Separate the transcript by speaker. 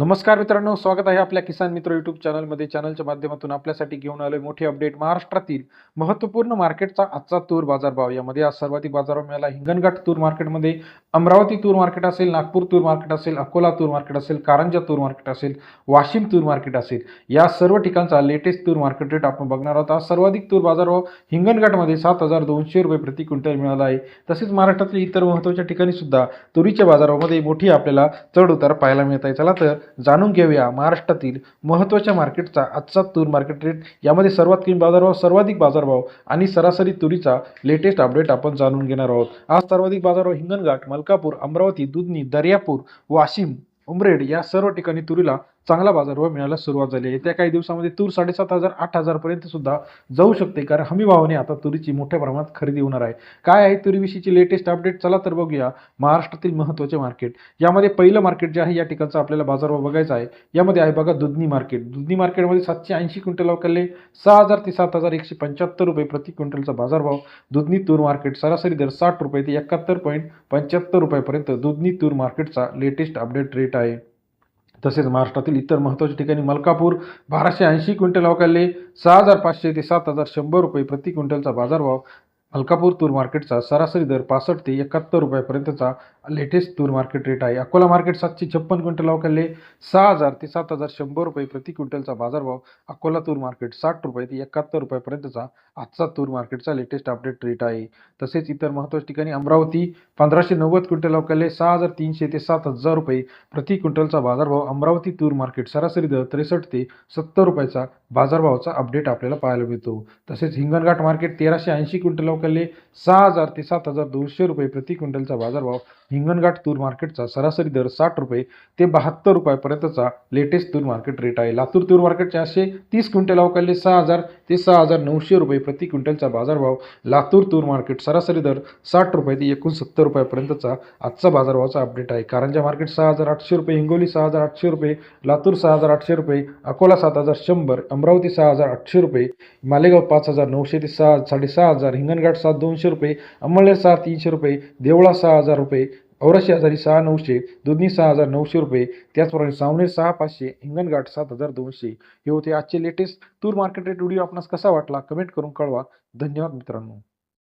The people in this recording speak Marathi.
Speaker 1: नमस्कार मित्रांनो स्वागत आहे आपल्या किसान मित्र युट्यूब चॅनलमध्ये चॅनलच्या माध्यमातून आपल्यासाठी घेऊन आलोय मोठी अपडेट महाराष्ट्रातील महत्त्वपूर्ण मार्केटचा आजचा तूर बाजारभाव. यामध्ये आज सर्वाधिक बाजारभाव मिळाला हिंगणघाट तूर मार्केटमध्ये अमरावती तूर मार्केट असेल नागपूर तूर मार्केट असेल अकोला तूर मार्केट असेल कारंजा तूर मार्केट असेल वाशिम तूर मार्केट असेल. या सर्व ठिकाणचा लेटेस्ट तूर मार्केट रेट आपण बघणार आहोत. आज सर्वाधिक तूर बाजारभाव हिंगणघाटमध्ये सात हजार दोनशे रुपये प्रति क्विंटल मिळाला आहे. तसेच महाराष्ट्रातील इतर महत्त्वाच्या ठिकाणी सुद्धा तुरीच्या बाजारामध्ये मोठी आपल्याला चढ उतार पाहायला मिळत आहे. चला तर जाणून घेऊया महाराष्ट्रातील महत्त्वाच्या मार्केटचा आजचा तूर मार्केट रेट यामध्ये सर्वात कमी बाजारभाव सर्वाधिक बाजारभाव आणि सरासरी तुरीचा लेटेस्ट अपडेट आपण जाणून घेणार आहोत. आज सर्वाधिक बाजारभाव हिंगणघाट मलकापूर अमरावती दुधनी दर्यापूर वाशिम उमरेड या सर्व ठिकाणी तुरीला चांगला बाजारभाव हो मिळायला सुरुवात झाली आहे. येत्या काही दिवसामध्ये तूर साडेसात हजार आठ हजारपर्यंत सुद्धा जाऊ शकते. कारण हमी भावाने आता तुरीची मोठ्या प्रमाणात खरेदी होणार आहे. काय आहे तुरीविषयीची लेटेस्ट अपडेट चला तर बघूया. महाराष्ट्रातील महत्त्वाचे मार्केट यामध्ये पहिलं मार्केट जे आहे या ठिकाणचा आपल्याला बाजारभाव बघायचा आहे. यामध्ये आहे बघा दुधनी मार्केट दुधनी मार्केटमध्ये सातशे ऐंशी क्विंटल अवकाले सहा हजार ते सात हजार एकशे पंच्याहत्तर रुपये प्रति क्विंटलचा बाजारभाव. दुधनी तूर मार्केट सरासरी दर साठ रुपये ते एकाहत्तर पॉईंट पंच्याहत्तर रुपयापर्यंत दुधनी तूर मार्केटचा लेटेस्ट अपडेट रेट आहे. तसेच महाराष्ट्रातील इतर महत्त्वाच्या ठिकाणी मलकापूर बाराशे ऐंशी क्विंटल अवकाले सहा हजार पाचशे ते सात हजार शंभर रुपये प्रति क्विंटलचा बाजारभाव मलकापूर तूर मार्केटचा सरासरी दर पासष्ट ते एकाहत्तर रुपयापर्यंतचा लेटेस्ट तूर मार्केट रेट आहे. अकोला मार्केट सातशे छप्पन क्विंटल अवकाले सहा हजार ते सात हजार शंभर रुपये प्रति क्विंटलचा बाजारभाव अकोला तूर मार्केट साठ रुपये ते एकाहत्तर रुपयापर्यंतचा आजचा तूर मार्केटचा लेटेस्ट अपडेट रेट आहे. तसेच इतर महत्त्वाच्या ठिकाणी अमरावती पंधराशे नव्वद क्विंटल अवकाले सहा हजार तीनशे ते सात हजार रुपये प्रति क्विंटलचा बाजारभाव अमरावती तूर मार्केट सरासरी दर त्रेसष्ट ते सत्तर रुपयाचा बाजारभावाचा अपडेट आपल्याला पाहायला मिळतो. तसेच हिंगणघाट मार्केट तेराशे ऐंशी क्विंटल अवकाले सहा हजार ते सात हजार दोनशे रुपये प्रति क्विंटलचा बाजारभाव हिंगणघाट तूर मार्केटचा सरासरी दर साठ रुपये ते बहात्तर रुपयापर्यंतचा लेटेस्ट तूर मार्केट रेट आहे. लातूर तूर मार्केट चारशे तीस क्विंटल अवकाले सहा हजार ते सहा हजार नऊशे रुपये प्रति क्विंटलचा बाजारभाव. लातूर तूर मार्केट सरासरी दर साठ रुपये ते एकोणसत्तर रुपयापर्यंतचा आजचा बाजारभावाचा अपडेट आहे. कारंजा मार्केट सहा हजार आठशे रुपये हिंगोली सहा हजार आठशे रुपये लातूर सहा हजार आठशे रुपये अकोला सात हजार शंभर अमरावती सहा हजार आठशे रुपये मालेगाव पाच हजार नऊशे ते सहा साडेसहा हजार हिंगणघाट सात दोनशे रुपये अंमळनेर सहा तीनशे रुपये देवळा सहा हजार रुपये औराशी हजारी सहा नऊशे दुधनी सहा हजार नऊशे रुपये त्याचप्रमाणे सावनेर सहा पाचशे हिंगणघाट सात हजार दोनशे. हे होते आजचे लेटेस्ट टूर मार्केट रेट व्हिडिओ आपणास कसा वाटला? कमेंट करून कळवा. धन्यवाद मित्रांनो.